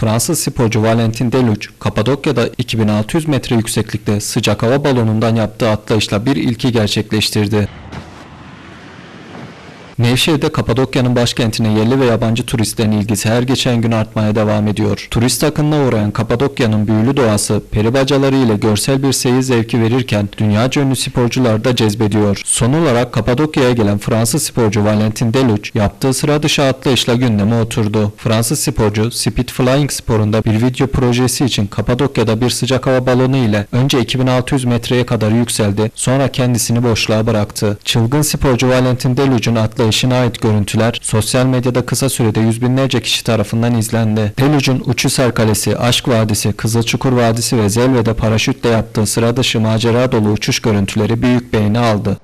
Fransız sporcu Valentin Deluc, Kapadokya'da 2600 metre yükseklikte sıcak hava balonundan yaptığı atlayışla bir ilki gerçekleştirdi. Nevşehir'de Kapadokya'nın başkentine yerli ve yabancı turistlerin ilgisi her geçen gün artmaya devam ediyor. Turist akınına uğrayan Kapadokya'nın büyülü doğası, peri bacaları ile görsel bir seyir zevki verirken dünyaca ünlü sporcular da cezbediyor. Son olarak Kapadokya'ya gelen Fransız sporcu Valentin Deluc yaptığı sıra dışı atlayışla gündeme oturdu. Fransız sporcu Speed Flying sporunda bir video projesi için Kapadokya'da bir sıcak hava balonu ile önce 2600 metreye kadar yükseldi, sonra kendisini boşluğa bıraktı. Çılgın sporcu Valentin Deluc'un atlayışına ait görüntüler sosyal medyada kısa sürede yüz binlerce kişi tarafından izlendi. Deluc'un Uçhisar Kalesi, Aşk Vadisi, Kızılçukur Vadisi ve Zelve'de paraşütle yaptığı sıra dışı macera dolu uçuş görüntüleri büyük beğeni aldı.